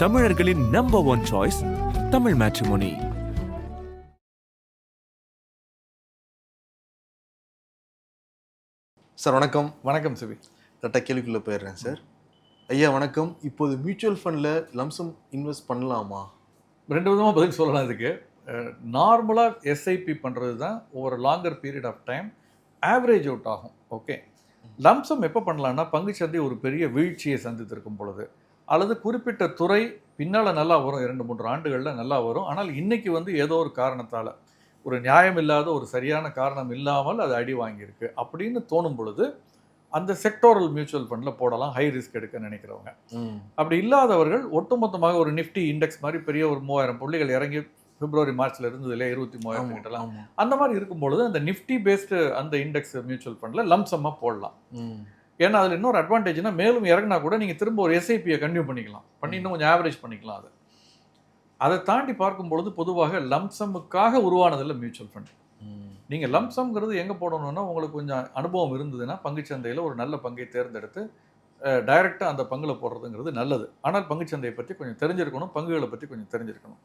தமிழர்களின் number one choice Tamil matrimony sir வணக்கம். வணக்கம் சிவி கரெக்டாக கேள்விக்குள்ளே போயிடுறேன் சார். ஐயா வணக்கம். இப்போது மியூச்சுவல் ஃபண்டில் லம்சம் இன்வெஸ்ட் பண்ணலாமா? ரெண்டு விதமாக பதில் சொல்லலாம் இதுக்கு. நார்மலாக எஸ்ஐபி பண்ணுறது தான் ஒரு longer period of time average out ஆகும். ஓகே லம்சம் எப்போ பண்ணலாம்னா பங்குச்சந்தை ஒரு பெரிய வீழ்ச்சியை சந்தித்திருக்கும் பொழுது. அல்லது குறிப்பிட்ட துறை பின்னால் நல்லா வரும். இரண்டு மூன்று ஆண்டுகளில் நல்லா வரும். ஆனால் இன்னைக்கு வந்து ஏதோ ஒரு காரணத்தால் ஒரு நியாயம் இல்லாத ஒரு சரியான காரணம் இல்லாமல் அது அடி வாங்கியிருக்கு அப்படின்னு தோணும் பொழுது அந்த செக்டோரல் மியூச்சுவல் ஃபண்டில் போடலாம். ஹை ரிஸ்க் எடுக்க நினைக்கிறவங்க. அப்படி இல்லாதவர்கள் ஒட்டுமொத்தமாக ஒரு நிஃப்டி இண்டெக்ஸ் மாதிரி பெரிய ஒரு மூவாயிரம் புள்ளிகள் இறங்கி பிப்ரவரி மார்ச்ல இருந்தது இல்லையா இருபத்தி மூவாயிரம் கிட்டலாம். அந்த மாதிரி இருக்கும்பொழுது அந்த நிஃப்டி பேஸ்டு அந்த இண்டெக்ஸ் மியூச்சுவல் ஃபண்டில் லம்சமாக போடலாம். ஏன்னா அதில் இன்னொரு அட்வான்டேஜ்னா மேலும் இறங்கினா கூட நீங்கள் திரும்ப ஒரு எஸ்ஐபியை கன்டினியூ பண்ணிக்கலாம். பண்ணி இன்னும் கொஞ்சம் ஆவரேஜ் பண்ணிக்கலாம் அதை. அதை தாண்டி பார்க்கும்பொழுது பொதுவாக லம்சமுக்காக உருவானதில்லை மியூச்சுவல் ஃபண்ட் நீங்கள் லம்சம்ங்கிறது எங்கே போடணும்னா உங்களுக்கு கொஞ்சம் அனுபவம் இருந்ததுன்னா பங்குச்சந்தையில் ஒரு நல்ல பங்கை தேர்ந்தெடுத்து டைரெக்டாக அந்த பங்கில் போடுறதுங்கிறது நல்லது. ஆனால் பங்குச்சந்தையை பற்றி கொஞ்சம் தெரிஞ்சிருக்கணும் பங்குகளை பற்றி கொஞ்சம் தெரிஞ்சிருக்கணும்.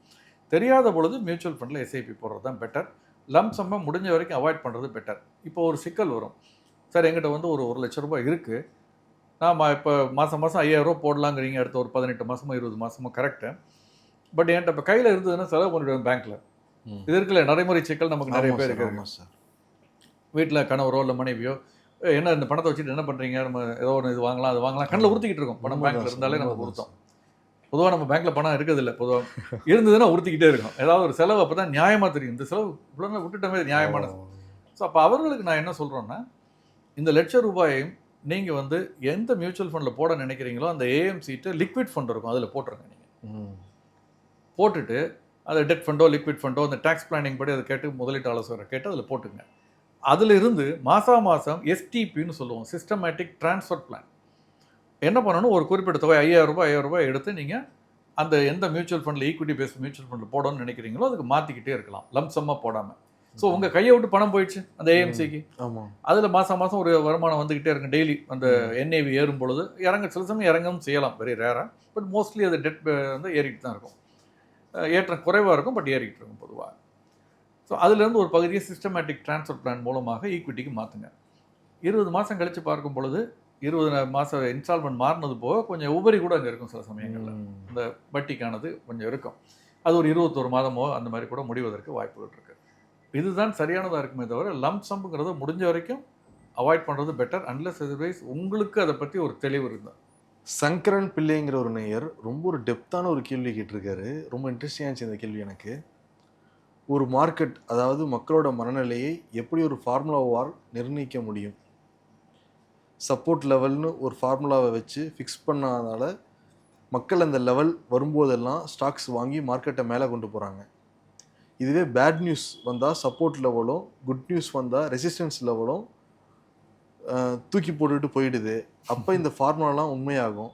தெரியாத பொழுது மியூச்சுவல் ஃபண்டில் எஸ்ஐபி போடுறது தான் பெட்டர் லம்சம்மை முடிஞ்ச வரைக்கும் அவாய்ட் பண்ணுறது பெட்டர் இப்போ ஒரு சிக்கல் வரும். சார் எங்கிட்ட வந்து ஒரு ஒரு லட்ச ரூபாய் இருக்குது நான் இப்போ மாதம் மாதம் ஐயாயிரரூபா போடலாங்கிறீங்க அடுத்த ஒரு பதினெட்டு மாதமோ இருபது மாதமோ கரெக்டு பட் என்கிட்ட இப்போ கையில் இருந்ததுன்னா செலவு பண்ணிவிடுவேன் பேங்க்கில். இது இருக்குல்ல நடைமுறை சிக்கல் நமக்கு நிறைய பேர் சார், இருக்கு ஆமாம் சார். வீட்டில் கணவரோ இல்லை மனைவியோ "ஏய், என்ன இந்த பணத்தை வச்சுட்டு என்ன பண்ணுறீங்க நம்ம ஏதோ ஒன்று இது வாங்கலாம் அது வாங்கலாம் கண்ணில் உறுத்திக்கிட்டு இருக்கோம். பணம் சார், இருந்தாலே நமக்கு உண்மைதான் உறுத்தம் பொதுவாக நம்ம பேங்க்ல பணம் இருக்கிறது இல்லை பொதுவாக இருந்ததுன்னா உறுத்திக்கிட்டே இருக்கும். ஏதாவது ஒரு செலவு அப்போ தான் நியாயமாக தெரியும். இந்த செலவு இவ்வளோ விட்டுட்டமே இது நியாயமான ஸோ அப்போ அவர்களுக்கு நான் என்ன சொல்கிறேன்னா இந்த லட்ச ரூபாயையும் நீங்கள் வந்து எந்த மியூச்சுவல் ஃபண்டில் போட நினைக்கிறீங்களோ அந்த ஏஎம் சீட்டு லிக்விட் ஃபண்ட் இருக்கும் அதில் போட்டுருங்க நீங்கள் போட்டுட்டு அதை டெட் ஃபண்டோ லிக்விட் ஃபண்டோ அந்த டேக்ஸ் பிளானிங் படி அதை கேட்டு முதலீட்டு ஆலோசகரை கேட்டு அதில் போட்டுங்க. அதில் இருந்து மாசா மாதம் எஸ்டிபின்னு சொல்லுவோம் சிஸ்டமேட்டிக் ட்ரான்ஸ்ஃபர் பிளான் என்ன பண்ணணும்? ஒரு குறிப்பிட்ட தொகை ஐயாயிரம் ரூபாய் ஐயாயிரம் ரூபாய் எடுத்து நீங்கள் அந்த எந்த மியூச்சுவல் ஃபண்டில் ஈக்விட்டி பேஸ்ட் மியூச்சுவல் ஃபண்டில் போடணும்னு நினைக்கிறீங்களோ அதுக்கு மாற்றிக்கிட்டே இருக்கலாம். லம்சமாக போடாமல் ஸோ உங்கள் கையை விட்டு பணம் போயிடுச்சு அந்த ஏஎம்சிக்கு ஆமாம் அதில் மாதம் மாதம் ஒரு வருமானம் வந்துக்கிட்டே இருக்கும் டெய்லி அந்த என்ஏவி ஏறும் பொழுது இறங்க சில சமயம் இறங்கவும் செய்யலாம் வெரி ரேராக பட் மோஸ்ட்லி அது டெட் வந்து ஏறிட்டு தான் இருக்கும். ஏற்றம் குறைவாக இருக்கும் பட் ஏறிக்கிட்டு இருக்கும் பொதுவாக ஸோ அதுலேருந்து ஒரு பகுதியை சிஸ்டமேட்டிக் ட்ரான்ஸ்ஃபர் பிளான் மூலமாக ஈக்விட்டிக்கு மாற்றுங்க இருபது மாதம் கழித்து பார்க்கும் பொழுது இருபது மாதம் இன்ஸ்டால்மெண்ட் மாறினது போக கொஞ்சம் உபரி கூட அங்கே இருக்கும் சில சமயங்களில். இந்த வட்டிக்கானது கொஞ்சம் இருக்கும். அது ஒரு இருபத்தொரு மாதமோ அந்த மாதிரி கூட முடிவதற்கு வாய்ப்புகள் இருக்குது இதுதான் சரியானதாக இருக்குமே தவிர லம்ப் சம்புங்கிறத முடிஞ்ச வரைக்கும் அவாய்ட் பண்ணுறது பெட்டர் அன்லெஸ் அதர்வைஸ் உங்களுக்கு அதை பற்றி ஒரு தெளிவு இருந்தால் சங்கரன் பிள்ளைங்கிற ஒரு நேயர் ரொம்ப ஒரு டெப்த்தான ஒரு கேள்வி கேட்டிருக்காரு. ரொம்ப இன்ட்ரெஸ்டிங்காக இருந்துச்சு இந்த கேள்வி எனக்கு. ஒரு மார்க்கெட் அதாவது மக்களோட மனநிலையை எப்படி ஒரு ஃபார்முலாவால் நிர்ணயிக்க முடியும்? சப்போர்ட் லெவல்னு ஒரு ஃபார்முலாவை வச்சு ஃபிக்ஸ் பண்ணாதனால மக்கள் அந்த லெவல் வரும்போதெல்லாம் ஸ்டாக்ஸ் வாங்கி மார்க்கெட்டை மேலே கொண்டு போகிறாங்க இதுவே பேட் நியூஸ் வந்தால் சப்போர்ட் லெவலும் குட் நியூஸ் வந்தால் ரெசிஸ்டன்ஸ் லெவலும் தூக்கி போட்டுட்டு போயிடுது. அப்போ இந்த ஃபார்முலாலாம் உண்மையாகும்.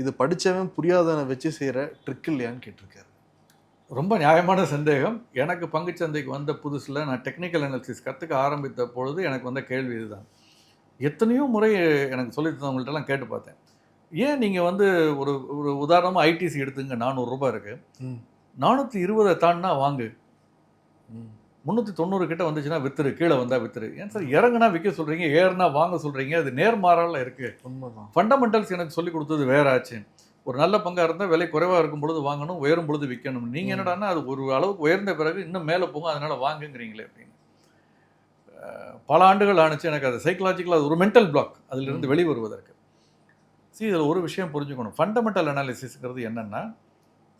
இது படித்தவன் புரியாதவனை வச்சு செய்கிற ட்ரிக் இல்லையான்னு கேட்டிருக்காரு. ரொம்ப நியாயமான சந்தேகம். எனக்கு பங்குச்சந்தைக்கு வந்த புதுசில் நான் டெக்னிக்கல் அனாலிசிஸ் கற்றுக்க ஆரம்பித்த பொழுது எனக்கு வந்த கேள்வி இதுதான். எத்தனையோ முறை எனக்கு சொல்லி தந்தவங்கள்ட்டலாம் கேட்டு பார்த்தேன். ஏன் நீங்கள் வந்து ஒரு ஒரு உதாரணமாக ஐடிசி எடுத்துங்க நானூறுரூபா இருக்குது. நானூற்றி இருபதை தாண்டினா வாங்கு. முந்நூற்றி தொண்ணூறு கிட்ட வந்துச்சுன்னா வித்துரு கீழே வந்தால் வித்துரு. ஏன் சார் இறங்குனா விற்க சொல்கிறீங்க ஏறுனா வாங்க சொல்கிறீங்க அது நேர்மாறால இருக்குது உண்மைதான். ஃபண்டமெண்டல்ஸ் எனக்கு சொல்லி கொடுத்தது வேற ஆச்சு ஒரு நல்ல பங்காக இருந்தால் விலை குறைவாக இருக்கும் பொழுது வாங்கணும் உயரும் பொழுது விற்கணும் நீங்கள் என்னடான்னா அது ஒரு அளவுக்கு உயர்ந்த பிறகு இன்னும் மேலே போகும் அதனால் வாங்குங்கிறீங்களே அப்படின்னு. பல ஆண்டுகள் ஆணுச்சு எனக்கு அது சைக்கலாஜிக்கலாக அது ஒரு மென்டல் பிளாக் அதிலிருந்து வெளிவருவதற்கு. See இதில் ஒரு விஷயம் புரிஞ்சுக்கணும். ஃபண்டமெண்டல் அனாலிசிஸ்ங்கிறது என்னென்னா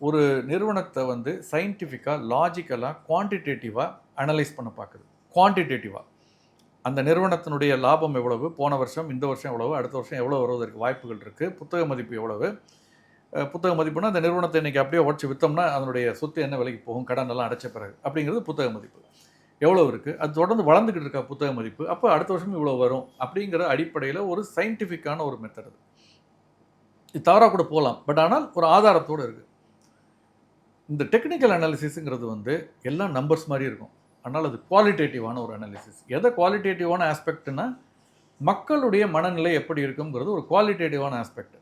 ஒரு நிறுவனத்தை வந்து சயின்டிஃபிக்காக லாஜிக்கலாக குவான்டிடேட்டிவாக அனலைஸ் பண்ண பார்க்குது. குவான்டிடேட்டிவாக அந்த நிறுவனத்தினுடைய லாபம் எவ்வளவு? போன வருஷம் இந்த வருஷம் எவ்வளவு? அடுத்த வருஷம் எவ்வளோ வருவதற்கு வாய்ப்புகள் இருக்குது புத்தக மதிப்பு எவ்வளவு? புத்தக மதிப்புனா அந்த நிறுவனத்தை இன்றைக்கி அப்படியே உடச்சி விற்றோம்னா அதனுடைய சொத்து என்ன விலைக்கு போகும்? கடன் எல்லாம் அடைச்ச பிறகு. அப்படிங்கிறது புத்தக மதிப்பு. எவ்வளோ இருக்குது அது தொடர்ந்து வளர்ந்துக்கிட்டு இருக்கா புத்தக மதிப்பு? அப்போ அடுத்த வருஷம் இவ்வளோ வரும். அப்படிங்கிற அடிப்படையில் ஒரு சயின்டிஃபிக்கான ஒரு மெத்தட் அது. இது தவறாக கூட போகலாம். பட் ஆனால் ஒரு ஆதாரத்தோடு இருக்குது இந்த டெக்னிக்கல் அனாலிசிஸுங்கிறது வந்து எல்லாம் நம்பர்ஸ் மாதிரி இருக்கும். ஆனால் அது குவாலிட்டேட்டிவான ஒரு அனாலிசிஸ் எதை குவாலிட்டேட்டிவான ஆஸ்பெக்ட்னா மக்களுடைய மனநிலை எப்படி இருக்குங்கிறது ஒரு குவாலிட்டேட்டிவான ஆஸ்பெக்ட்.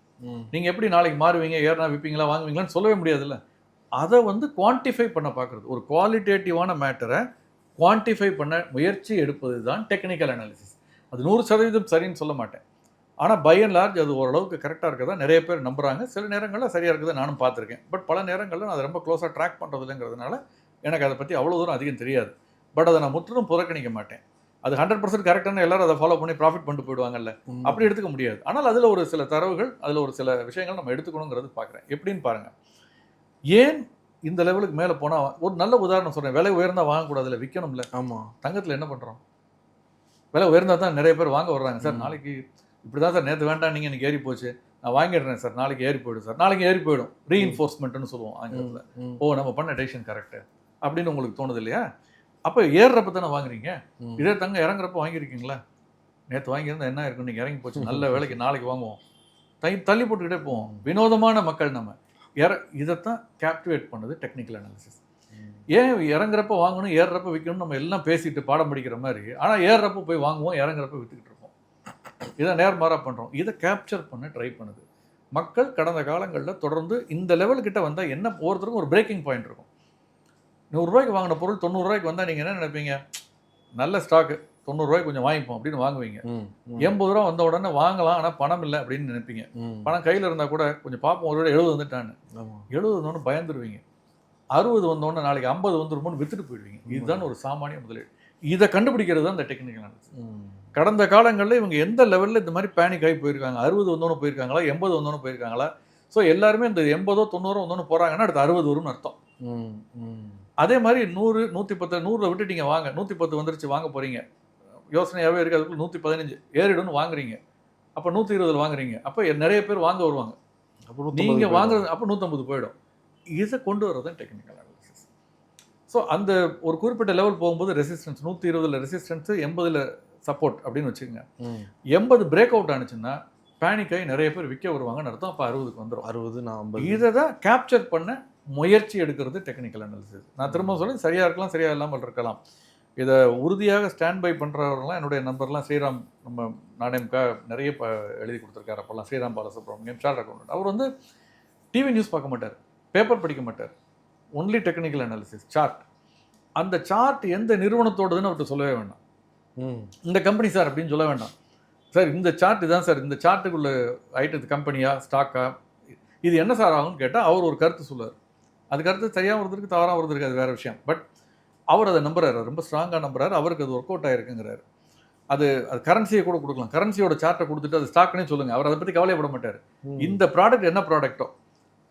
நீங்கள் எப்படி நாளைக்கு மாறுவீங்க ஏறினா விற்பீங்களா வாங்குவீங்களான்னு சொல்லவே முடியாதுல்ல. அதை வந்து குவான்டிஃபை பண்ண பார்க்குறது ஒரு குவாலிட்டேட்டிவான மேட்டரை குவான்டிஃபை பண்ண முயற்சி எடுப்பது தான் டெக்னிக்கல் அனாலிசிஸ் அது நூறு சதவீதம் சரின்னு சொல்ல மாட்டேன். ஆனால் பை அண்ட் லார்ஜ் அது ஓரளவுக்கு கரெக்டாக இருக்கதா நிறைய பேர் நம்புறாங்க. சில நேரங்களில் சரியாக இருக்குதை நானும் பார்த்துருக்கேன். பட் பல நேரங்களில் நான் அதை ரொம்ப க்ளோஸாக ட்ராக் பண்ணுறதுலங்கிறதுனால எனக்கு அதை பற்றி அவ்வளோ தூரம் அதிகம் தெரியாது. பட் அதை நான் முற்றிலும் புறக்கணிக்க மாட்டேன். அது ஹண்ட்ரட் பர்சன்ட் கரெக்டான எல்லாரும் அதை ஃபாலோ பண்ணி ப்ராஃபிட் பண்ணிட்டு போயிடுவாங்கல்ல. அப்படி எடுத்துக்க முடியாது. ஆனால் அதில் ஒரு சில தரவுகள் அதில் ஒரு சில விஷயங்கள் நம்ம எடுத்துக்கணுங்கிறது பார்க்குறேன். எப்படின்னு பாருங்கள் ஏன் இந்த லெவலுக்கு மேலே போனால் ஒரு நல்ல உதாரணம் சொல்கிறேன் விலை உயர்ந்தா வாங்கக்கூடாதுல விற்கணும்ல ஆமா. தங்கத்தில் என்ன பண்ணுறோம் விலை உயர்ந்தா தான் நிறைய பேர் வாங்க வர்றாங்க. சார். நாளைக்கு இப்படி தான் சார் நேற்று வேண்டாம் நீங்கள் எனக்கு ஏறி போச்சு. நான் வாங்கிடுறேன் சார் நாளைக்கு ஏறி போயிடும் சார். நாளைக்கு ஏறி போயிடும். ரீஇன்ஃபோர்ஸ்மெண்ட்னு சொல்லுவோம் ஆங்கிலத்தில். ஓ நம்ம பண்ண டெசிஷன் கரெக்டு அப்படின்னு உங்களுக்கு தோணுது இல்லையா? அப்போ ஏறுறப்ப தானே வாங்குறீங்க. இதே தங்க இறங்குறப்ப வாங்கியிருக்கீங்களா? நேற்று வாங்கியிருந்தா என்ன இருக்கும் நீங்கள் இறங்கி போச்சு. நல்ல வேலைக்கு நாளைக்கு வாங்குவோம். தை தள்ளி போட்டுக்கிட்டே போவோம். வினோதமான மக்கள் நம்ம. இற இதைத்தான் கேப்டிவேட் பண்ணது டெக்னிக்கல் அனாலிசிஸ். ஏன் இறங்குறப்ப வாங்கணும் ஏறுறப்ப விற்கணும் நம்ம எல்லாம் பேசிட்டு பாடம் படிக்கிற மாதிரி. ஆனால் ஏறுறப்ப போய் வாங்குவோம் இறங்குறப்ப விற்றுக்கிட்டு இதை நேர்மாறாக பண்ணுறோம் இதை கேப்சர் பண்ண ட்ரை பண்ணுது. மக்கள் கடந்த காலங்களில் தொடர்ந்து இந்த லெவல் கிட்ட வந்தால் என்ன ஒவ்வொருத்தருக்கும் ஒரு பிரேக்கிங் பாயிண்ட் இருக்கும். நூறுரூவாய்க்கு வாங்கின பொருள் தொண்ணூறுரூவாய்க்கு வந்தால் நீங்கள் என்ன நினைப்பீங்க? நல்ல ஸ்டாக்கு தொண்ணூறுரூவாய்க்கு கொஞ்சம் வாங்கிப்போம் அப்படின்னு வாங்குவீங்க. எண்பது ரூபா வந்த உடனே வாங்கலாம் ஆனால் பணம் இல்லை அப்படின்னு நினைப்பீங்க. பணம் கையில் இருந்தால் கூட கொஞ்சம் பார்ப்போம் ஒரு எழுபது வந்துட்டான்னு. எழுபது வந்தோடனே பயந்துருவீங்க. அறுபது வந்தோடனே நாளைக்கு ஐம்பது வந்துருமோன்னு வித்துட்டு போயிடுவீங்க. இதுதான் ஒரு சாமானிய முதலீடு. இதை கண்டுபிடிக்கிறது தான் இந்த டெக்னிக்கல் அனாலிசிஸ். கடந்த காலங்களில் இவங்க எந்த லெவலில் இந்த மாதிரி பேனிக் ஆகி போயிருக்காங்க? அறுபது வந்தோன்னு போயிருக்காங்களா? எண்பது வந்தோன்னு போயிருக்காங்களா? ஸோ எல்லாருமே இந்த எண்பதோ தொண்ணூறோ வந்தோன்னு போகிறாங்கன்னா அடுத்து அறுபது வரும்னு அர்த்தம். அதே மாதிரி நூறு நூற்றி பத்து நூறில் விட்டுட்டீங்க வாங்க. நூற்றி பத்து வந்துருச்சு வாங்க போகிறீங்க யோசனையாகவே இருக்குது அதுக்குள்ள நூற்றி பதினஞ்சு ஏறிடும்னு வாங்குறீங்க. அப்போ நூற்றி இருபதுல வாங்குறீங்க. அப்போ நிறைய பேர் வாங்க வருவாங்க. அப்ப நூத்தம்பது நீங்க போயிடும். வாங்குறது அப்போ நூற்றம்பது போயிடும். இதை கொண்டு வர்றது தான் டெக்னிக்கல் அனாலிசிஸ் ஸோ அந்த ஒரு குறிப்பிட்ட லெவல் போகும்போது ரெசிஸ்டன்ஸ் நூற்றி இருபதுல ரெசிஸ்டன்ஸ் எண்பதுல சப்போர்ட் அப்படின்னு வச்சுக்கோங்க. எண்பது பிரேக் அவுட் ஆனிச்சுன்னா பேனிக் ஆகி நிறைய பேர் விற்க வருவாங்கன்னு அர்த்தம் அப்போ அறுபதுக்கு வந்துடும் அறுபது நான் இதை தான் கேப்சர் பண்ண முயற்சி எடுக்கிறது டெக்னிக்கல் அனாலிசிஸ் நான் திரும்ப சொல்ல சரியா இருக்கலாம் சரியா இல்லாமல் இருக்கலாம். இதை உறுதியாக ஸ்டாண்ட் பை பண்ணுறவங்களாம் என்னுடைய நம்பர்லாம் ஸ்ரீராம் நம்ம நாணயம்கா நிறைய ப எழுதி கொடுத்துருக்காரு அப்போல்லாம் ஸ்ரீராம் பாலசுப்ரமணியம் சார்ட் அக்கௌண்ட் அவர் வந்து டிவி நியூஸ் பார்க்க மாட்டார் பேப்பர் படிக்க மாட்டார். ஒன்லி டெக்னிக்கல் அனாலிசிஸ் சார்ட் அந்த சார்ட் எந்த நிறுவனத்தோடதுன்னு அவர்கிட்ட சொல்லவே வேண்டாம். இந்த கம்பெனி சார் அப்படின்னு சொல்ல வேண்டாம். சார் இந்த சார்ட் இதான் சார். இந்த சார்ட்டுக்குள்ள ஐட்டது கம்பெனியா ஸ்டாக்கா இது என்ன சார் ஆகும்னு கேட்டால் அவர் ஒரு கருத்து சொல்லுவார். அது கருத்து சரியாக வருதுருக்கு தவறாக வருதுருக்கு அது வேற விஷயம். பட் அவர் அதை நம்புறாரு. ரொம்ப ஸ்ட்ராங்காக நம்புறாரு. அவருக்கு அது ஒர்க் அவுட் ஆயிருக்குங்கிறாரு. அது அது கரன்சியை கூட கொடுக்கலாம். கரன்சியோட சார்ட்டை கொடுத்துட்டு அது ஸ்டாக்னே சொல்லுங்க. அவர் அதை பற்றி கவலைப்பட மாட்டார். இந்த ப்ராடக்ட் என்ன ப்ராடக்ட்டோ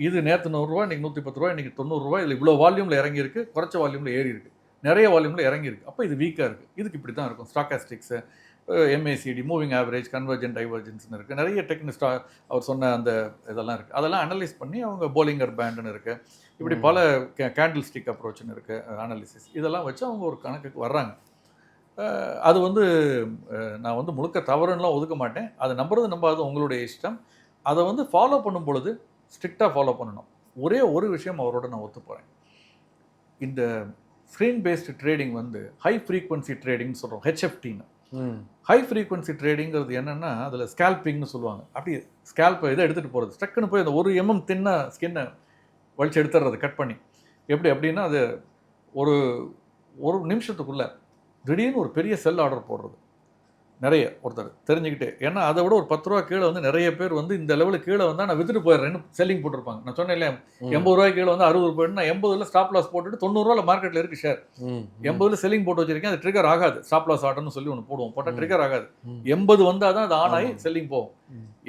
இது நேற்று நூறுரூவா இன்னைக்கு நூற்றி பத்து ரூபா இன்னைக்கு தொண்ணூறுரூவா இதில் இவ்வளோ வால்யூமில் இறங்கி இருக்கு குறைச்ச வால்யூமில் ஏறி இருக்கு. நிறைய வால்யூமில் இறங்கி இருக்கு அப்போ இது வீக்காக இருக்கு. இதுக்கு இப்படி தான் இருக்கும். Stochastics MACD moving average convergence டைவர்ஜன்ஸ்னு இருக்குது நிறைய டெக்னிஸ்டா அவர் சொன்ன அந்த இதெல்லாம் இருக்குது அதெல்லாம் அனலைஸ் பண்ணி அவங்க போலிங்கர் பேண்டுன்னு இருக்குது இப்படி. பல கேண்டில் ஸ்டிக் அப்ரோச்னு இருக்குது அனாலிசிஸ் இதெல்லாம் வச்சு அவங்க ஒரு கணக்குக்கு வர்றாங்க. அது வந்து நான் வந்து முழுக்க தவறுன்னெலாம் ஒதுக்க மாட்டேன். அதை நம்புறது நம்பாது உங்களுடைய இஷ்டம். அதை வந்து ஃபாலோ பண்ணும் பொழுது ஸ்ட்ரிக்டாக ஃபாலோ பண்ணணும். ஒரே ஒரு விஷயம் அவரோட நான் ஒத்து போகிறேன் இந்த ஸ்க்ரீன் பேஸ்டு ட்ரேடிங் வந்து ஹை ஃப்ரீக்வன்சி ட்ரேடிங்னு சொல்கிறோம் ஹெச்எஃப்டின்னு. ஹை ஃப்ரீக்வன்சி ட்ரேடிங்கிறது என்னன்னா அதில் ஸ்கேல்பிங்னு சொல்லுவாங்க. அப்படி ஸ்கேல்ப்பை இதை எடுத்துகிட்டு போகிறது ஸ்டக்குன்னு போய் அந்த ஒரு எம்எம் தின்ன ஸ்கின்னை வலிச்சு எடுத்துடுறது கட் பண்ணி. எப்படி அப்படின்னா அது ஒரு ஒரு நிமிஷத்துக்குள்ள திடீர்னு ஒரு பெரிய செல் ஆர்டர் போடுறது. நிறைய ஒருத்தர் தெரிஞ்சுக்கிட்டே ஏன்னா அதை விட ஒரு பத்து ரூபா கீழே வந்து நிறைய பேர் வந்து இந்த லெவலுக்கு கீழே வந்தால் நான் வித்துட்டு போயிடுறேன்னு செல்லிங் போட்டிருப்பாங்க நான் சொன்னேன் இல்லையா. எண்பது ரூபாய் கீழே வந்து அறுபது போயிட்டு நான் எண்பதுல ஸ்டாப் லாஸ் போட்டுட்டு தொண்ணூறுரூவா மார்க்கெட்டில் இருக்கு ஷேர். எண்பதுல செல்லிங் போட்டு வச்சிருக்கேன் அது ட்ரிகர் ஆகாது ஸ்டாப் லாஸ் ஆட்டம்னு சொல்லி ஒன்று போடுவோம் போட்டால். ட்ரிகர் ஆகாது. எண்பது வந்தால் தான் அது ஆன் ஆகி. செல்லிங் போகும்.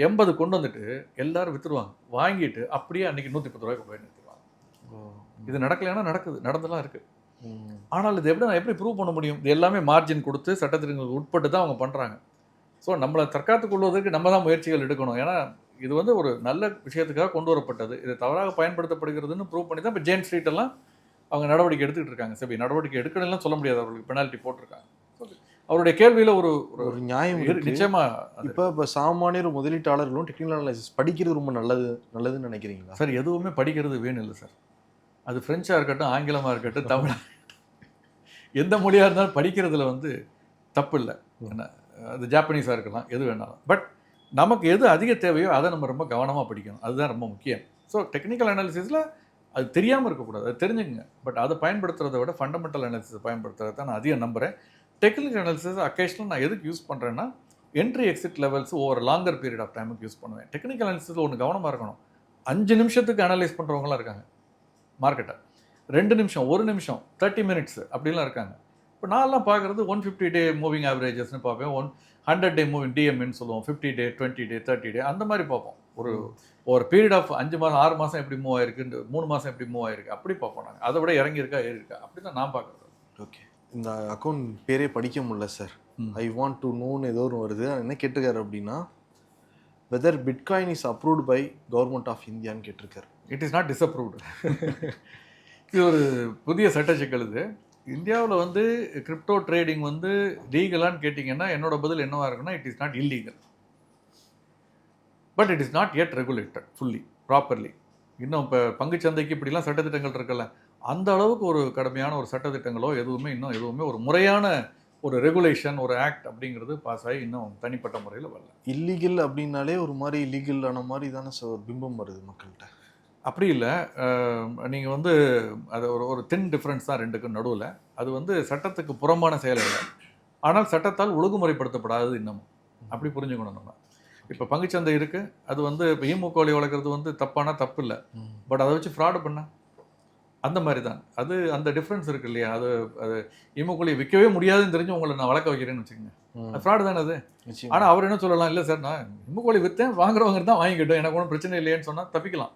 எண்பது கொண்டு வந்துட்டு எல்லாரும் வித்துருவாங்க வாங்கிட்டு அப்படியே அன்னைக்கு நூற்றி பத்து ரூபாய்க்கு போய் நிறுத்திடுவாங்க ஓ. இது நடக்கலைன்னா நடக்குது நடந்தெல்லாம் இருக்கு ம். ஆனால் இது எப்படி நான் எப்படி ப்ரூவ் பண்ண முடியும்? இது எல்லாமே மார்ஜின் கொடுத்து சட்டத்திற்கு உட்பட்டு தான் அவங்க பண்ணுறாங்க ஸோ நம்மளை தற்காத்துக் கொள்வதற்கு நம்ம தான் முயற்சிகள் எடுக்கணும். ஏன்னா இது வந்து ஒரு நல்ல விஷயத்துக்காக கொண்டு வரப்பட்டது. இது தவறாக பயன்படுத்தப்படுகிறதுன்னு ப்ரூவ் பண்ணி தான் இப்போ ஜேன் ஸ்ட்ரீட் எல்லாம் அவங்க நடவடிக்கை எடுத்துக்கிட்டு இருக்காங்க. சரி நடவடிக்கை எடுக்கணும்லாம் சொல்ல முடியாது. அவர்களுக்கு பெனால்ட்டி போட்டிருக்காங்க. அவருடைய கேள்வியில் ஒரு ஒரு நியாயம். நிச்சயமா இப்ப இப்ப சாமானியர் முதலீட்டாளர்களும் டெக்னிக்கல் அனாலிசிஸ் படிக்கிறது ரொம்ப நல்லது நல்லதுன்னு நினைக்கிறீங்களா? சார் எதுவுமே படிக்கிறது வேணும் இல்லை சார். அது ஃப்ரெஞ்சாக இருக்கட்டும் ஆங்கிலமாக இருக்கட்டும் தமிழாக எந்த மொழியாக இருந்தாலும் படிக்கிறதுல வந்து தப்பு இல்லை என்ன அது ஜாப்பனீஸாக இருக்கலாம் எது வேணாலும். பட் நமக்கு எது அதிக தேவையோ அதை நம்ம ரொம்ப கவனமாக படிக்கணும். அதுதான் ரொம்ப முக்கியம். ஸோ டெக்னிக்கல் அனாலிசிஸில் அது தெரியாமல் இருக்கக்கூடாது. அது தெரிஞ்சுக்கங்க. பட் அதை பயன்படுத்துறத விட ஃபண்டமெண்டல் அனாலிசிஸ் பயன்படுத்துறதை தான் நான் அதிகம் நம்புகிறேன் டெக்னிக்கல் அனாலிசிஸ் அக்கேஷனல் நான் எதுக்கு யூஸ் பண்ணுறேன்னா entry exit levels over longer period of டைமுக்கு யூஸ் பண்ணுவேன். டெக்னிக்கல் அனாலிசிஸில் ஒன்று கவனமாக இருக்கணும். அஞ்சு நிமிஷத்துக்கு அனலைஸ் பண்ணுறவங்களாம் இருக்காங்க. மார்க்கெட்டை ரெண்டு நிமிஷம் ஒரு நிமிஷம் தேர்ட்டி மினிட்ஸ் அப்படிலாம் இருக்காங்க. இப்போ நான்லாம் பார்க்குறது ஒன் ஃபிஃப்டி டே மூவிங் ஆவரேஜஸ்னு பார்ப்பேன். ஒன் ஹண்ட்ரட் டே மூவிங் டிஎம்னு சொல்லுவோம். Fifty day twenty day thirty day அந்த மாதிரி பார்ப்போம். ஒரு ஒரு பீரியட் ஆஃப் அஞ்சு மாதம் ஆறு மாதம் எப்படி மூவ் ஆயிருக்கு மூணு மாதம் எப்படி மூவ் ஆயிருக்கு அப்படி பார்ப்போம் நாங்கள் அதை விட இறங்கியிருக்கா ஏறி இருக்கா அப்படி தான் நான் பார்க்குறது. ஓகே இந்த அக்கௌண்ட் பேரே படிக்க முடியல சார். ஐ வாண்ட் டு நோன்னு ஏதோ ஒன்று வருது. என்ன கேட்டிருக்காரு அப்படின்னா whether bitcoin is approved by government of இந்தியான்னு கேட்டிருக்காரு. இட் இஸ் நாட் டிஸ்அப்ரூவ்டு இது ஒரு புதிய சட்ட சிக்கல் இது இந்தியாவில் வந்து கிரிப்டோ ட்ரேடிங் வந்து லீகலான்னு கேட்டிங்கன்னா என்னோட பதில் என்னவாக இருக்குன்னா it is not illegal but it is not yet regulated fully properly இன்னும் இப்போ பங்குச்சந்தைக்கு இப்படிலாம் சட்டத்திட்டங்கள் இருக்குல்ல அந்த அளவுக்கு ஒரு கடுமையான ஒரு சட்டத்திட்டங்களோ எதுவுமே இன்னும் எதுவுமே ஒரு முறையான ஒரு ரெகுலேஷன் ஒரு ஆக்ட் அப்படிங்கிறது பாஸ் ஆகி இன்னும் தனிப்பட்ட முறையில் வரல. இல்லீகல் அப்படின்னாலே ஒரு மாதிரி இல்லீகல் ஆன மாதிரி தானே சார் பிம்பம் வருது மக்கள்கிட்ட. அப்படி இல்லை நீங்கள் வந்து அது ஒரு ஒரு தின் டிஃப்ரென்ஸ் தான் ரெண்டுக்கும் நடுவில். அது வந்து சட்டத்துக்கு புறம்பான செயல் இல்லை ஆனால் சட்டத்தால் ஒழுங்குமுறைப்படுத்தப்படாதது இன்னமும். அப்படி புரிஞ்சுக்கணும் நம்ம. இப்போ பங்குச்சந்தை இருக்குது அது வந்து இப்போ ஈமுக்கோழி வளர்க்குறது வந்து தப்பானா தப்பு இல்லை. பட் அதை வச்சு ஃப்ராடு பண்ண. அந்த மாதிரி தான் அது அந்த டிஃப்ரென்ஸ் இருக்கு இல்லையா? அது அது ஈமுக்கோழியை விற்கவே முடியாதுன்னு தெரிஞ்சு உங்களை நான் வளர்க்க வைக்கிறேன்னு வச்சுக்கோங்க. ஃப்ராடு தானே அது? ஆனால் அவர் என்ன சொல்லலாம்? இல்லை சார் நான் ஈமுக்கோழி விற்றேன் வாங்குறவங்க தான் வாங்கிக்கிட்டோம். எனக்கு ஒன்றும் பிரச்சனை இல்லையேன்னு சொன்னால் தப்பிக்கலாம்.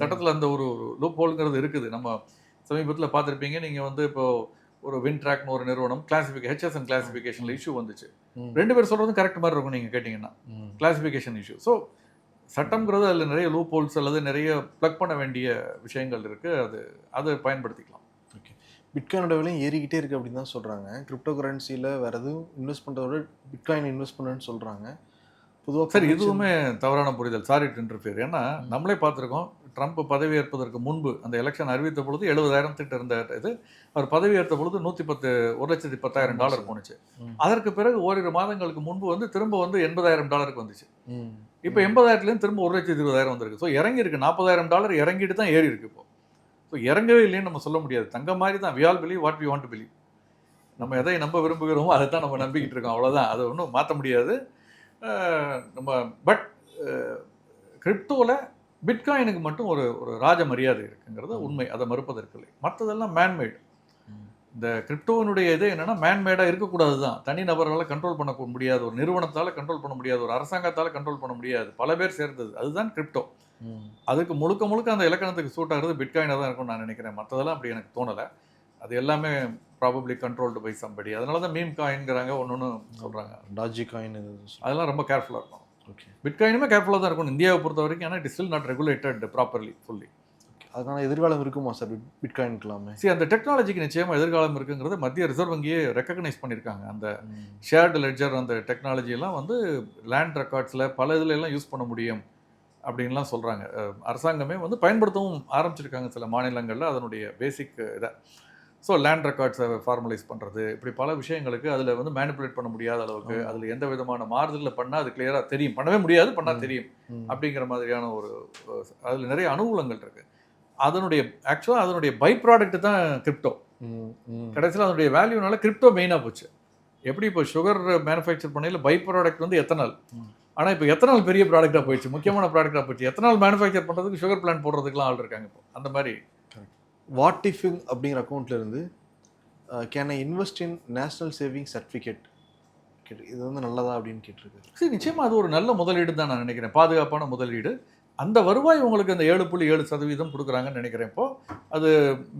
சட்டத்தில் அந்த ஒரு லூப் ஹோல்ங்கிறது இருக்குது. நம்ம சமீபத்தில் பார்த்துருப்பீங்க நீங்கள் வந்து இப்போ ஒரு வின் ட்ராக்னு ஒரு நிறுவனம் கிளாசிஃபிகே ஹெச்எஸ்என் கிளாசிஃபிகேஷனில் இஷ்யூ வந்துச்சு. ரெண்டு பேர் சொல்கிறதும் கரெக்ட் மாதிரி இருக்கும் நீங்கள் கேட்டிங்கன்னா. கிளாசிஃபிகேஷன் இஷ்யூ ஸோ சட்டம்ங்கிறது அதில் நிறைய லூப் ஹோல்ஸ் அல்லது நிறைய ப்ளக் பண்ண வேண்டிய விஷயங்கள் இருக்குது அது அதை பயன்படுத்திக்கலாம். பிட்காயினோட விலையும் ஏறிக்கிட்டே இருக்கு அப்படின்னு தான் சொல்றாங்க. கிரிப்டோ கரன்சியில் வேற எதுவும் இன்வெஸ்ட் பண்ணுறத விட பிட்காயின் இன்வெஸ்ட் பண்ணுன்னு சொல்றாங்க. பொதுவாக சரி இதுவுமே தவறான புரிதல். சாரி இன்டர்ஃபியர் ஏன்னா நம்மளே பார்த்துருக்கோம் ட்ரம்ப் பதவி ஏற்பதற்கு முன்பு அந்த எலெக்ஷன் அறிவித்த பொழுது எழுபதாயிரம் திட்ட இருந்த இது அவர் பதவி ஏற்ற பொழுது நூற்றி பத்து ஒரு லட்சத்தி பத்தாயிரம் டாலர். போணுச்சு. ம். அதற்கு பிறகு ஓரிரு மாதங்களுக்கு முன்பு வந்து திரும்ப வந்து எண்பதாயிரம் டாலருக்கு வந்துச்சு. இப்போ எண்பதாயிரத்துலேருந்து திரும்ப ஒரு லட்சத்தி இருபதாயிரம் வந்திருக்கு. ஸோ இறங்கி இருக்கு நாற்பதாயிரம் டாலர் இறங்கிட்டு தான் ஏறி இருக்கு இப்போ. ஸோ இறங்கவே இல்லைன்னு நம்ம சொல்ல முடியாது. தங்க மாதிரி தான். We all believe what we want to believe நம்ம எதை நம்ப விரும்புகிறோமோ அதை தான் நம்ம நம்பிக்கிட்டு இருக்கோம். அவ்வளோதான் அதை ஒன்றும் மாற்ற முடியாது. நம்ம பட் கிரிப்டோவில் பிட்காயினுக்கு மட்டும் ஒரு ஒரு ராஜ மரியாதை இருக்குங்கிறது உண்மை. அதை மறுப்பதற்கு இல்லை. மற்றதெல்லாம் மேன்மேட். இந்த கிரிப்டோவினுடைய இது என்னன்னா மேன்மேடாக இருக்கக்கூடாது தான் தனி நபர்களால் கண்ட்ரோல் பண்ண முடியாது. ஒரு நிறுவனத்தால் கண்ட்ரோல் பண்ண முடியாது. ஒரு அரசாங்கத்தால் கண்ட்ரோல் பண்ண முடியாது. பல பேர் சேர்ந்தது. அதுதான் கிரிப்டோ. அதுக்கு முழுக்க முழுக்க அந்த இலக்கணத்துக்கு சூட் ஆகிறது பிட்காயினாக தான் இருக்கும்னு நான் நினைக்கிறேன். மற்றதெல்லாம் அப்படி எனக்கு தோணலை. அது எல்லாமே ப்ராபப்ளி கண்ட்ரோல்டு பை சம்படி அதனால தான் மீம் காயின்ங்கிறாங்க ஒன்று ஒன்று சொல்கிறாங்க டாஜி காயின் அதெல்லாம் ரொம்ப கேர்ஃபுல்லாக இருக்கும் ஓகே பிட்காயினுமே கேர்ஃபுல்லாக தான் இருக்கும் இந்தியாவை பொறுத்த வரைக்கும் ஆனால் it still not regulated properly fully அதுக்கான எதிர்காலம் இருக்குமா சார் பிட்காயினுக்கலாமே சரி அந்த டெக்னாலஜிக்கு நிச்சயமாக எதிர்காலம் இருக்குங்கிறத மத்திய ரிசர்வ் வங்கியே ரெக்கக்னைஸ் பண்ணியிருக்காங்க. அந்த ஷேர்டு லெட்ஜர் அந்த டெக்னாலஜி எல்லாம் வந்து லேண்ட் ரெக்கார்ட்ஸில் பல இதுல எல்லாம் யூஸ் பண்ண முடியும் அப்படின்லாம் சொல்கிறாங்க அரசாங்கமே வந்து பயன்படுத்தவும் ஆரம்பிச்சிருக்காங்க சில மாநிலங்களில் அதனுடைய பேசிக் இதை. ஸோ லேண்ட் ரெக்கார்ட்ஸை ஃபார்மலைஸ் பண்ணுறது இப்படி பல விஷயங்களுக்கு அதில் வந்து மேனிப்புலேட் பண்ண முடியாத அளவுக்கு. அதில் எந்த விதமான மாறுதலில் பண்ணால் அது கிளியராக தெரியும். பண்ணவே முடியாது பண்ணால். தெரியும். அப்படிங்கிற மாதிரியான ஒரு அதில் நிறைய அனுகூலங்கள் இருக்குது அதனுடைய ஆக்சுவலாக அதனுடைய பை ப்ராடக்ட் தான் கிரிப்டோ கடைசியில் அதனுடைய வேல்யூனால கிரிப்டோ மெயினாக போச்சு. எப்படி இப்போ சுகர் மேனுஃபேக்சர் பண்ணையில் பை ப்ராடக்ட் வந்து எத்தனால். ஆனால் இப்போ எத்தனால் பெரிய ப்ராடக்டாக போயிடுச்சு முக்கியமான ப்ராடக்டாக போயிடுச்சு எத்தனால் மேனுஃபேக்சர் பண்ணுறதுக்கு சுகர் பிளான்ட் போடுறதுக்குலாம் ஆள் இருக்காங்க இப்போ. அந்த மாதிரி. வாட் இஃப் அப்படிங்கிற அக்கௌண்ட்ல இருந்து can I invest in national saving certificate இது வந்து நல்லதா அப்படின்னு கேட்டிருக்காரு. சரி நிச்சயமாக அது ஒரு நல்ல முதலீடு தான் நான் நினைக்கிறேன். பாதுகாப்பான முதலீடு. அந்த வருவாய் உங்களுக்கு அந்த ஏழு புள்ளி ஏழு சதவீதம் கொடுக்குறாங்கன்னு நினைக்கிறேன் இப்போ. அது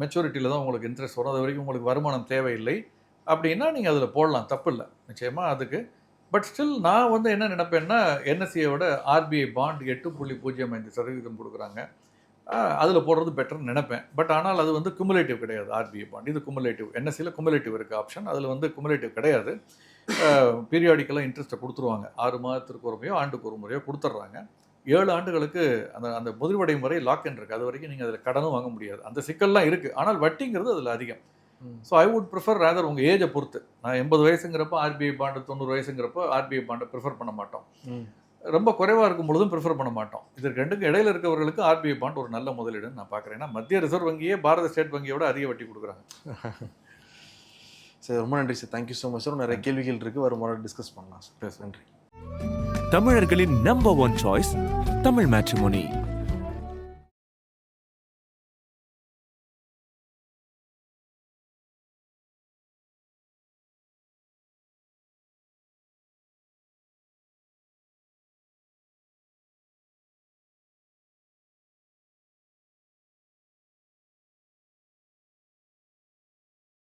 மெச்சூரிட்டியில் தான் உங்களுக்கு இன்ட்ரெஸ்ட் வரும். அது வரைக்கும் உங்களுக்கு வருமானம் தேவையில்லை. அப்படின்னா நீங்கள் அதில் போடலாம். தப்பு இல்லை. நிச்சயமாக அதுக்கு. பட் ஸ்டில் நான் வந்து என்ன நினைப்பேன்னா என்எஸ்சியோட ஆர்பிஐ பாண்ட் எட்டு புள்ளி பூஜ்ஜியம் ஐந்து சதவீதம் கொடுக்குறாங்க. அதில் போடுறது பெட்டர்னு நினைப்பேன். பட் ஆனால் அது வந்து குமுலேட்டிவ் கிடையாது ஆர்பிஐ பாண்ட் இது குமுலேட்டிவ் என்எஸ்சியில் குமுலேட்டிவ் இருக்குது ஆப்ஷன் அதில் வந்து குமுலேட்டிவ் கிடையாது. பீரியாடிக்கலாக இன்ட்ரெஸ்ட்டை கொடுத்துருவாங்க. ஆறு மாதத்திற்கு ஒரு முறையோ ஆண்டுக்கு ஒரு முறையோ கொடுத்துட்றாங்க ஏழு ஆண்டுகளுக்கு அந்த அந்த முதிர்வடையும் வரை லாக் இருக்குது அது வரைக்கும் நீங்கள் அதில் கடனும் வாங்க முடியாது. அந்த சிக்கல்லாம் இருக்குது ஆனால் வட்டிங்கிறது அதில் அதிகம். So I would prefer rather உங்கள் ஏஜை பொறுத்து. நான் எண்பது வயசுங்கிறப்ப ஆர்பிஐ பாண்டு தொண்ணூறு வயசுங்கிறப்ப ஆர்பிஐ பாண்டை ப்ரிஃபர் பண்ண மாட்டோம். ரொம்ப குறைவாக இருக்கும் பொழுதும் ப்ரிஃபர் பண்ண மாட்டோம். இது ரெண்டுக்கும் இடையில இருக்கவர்களுக்கு ஆர்பிஐ பாண்ட் ஒரு நல்ல முதலீடுன்னு நான் பார்க்குறேன். ஏன்னா மத்திய ரிசர்வ் வங்கியே பாரத ஸ்டேட் வங்கியோட அதிக வட்டி கொடுக்குறாங்க. சார் ரொம்ப நன்றி sir thank you so much sir நிறைய கேள்விகள் இருக்குது வரும் முறை டிஸ்கஸ் பண்ணலாம் சார் நன்றி. தமிழர்களின் number one choice Tamil matrimony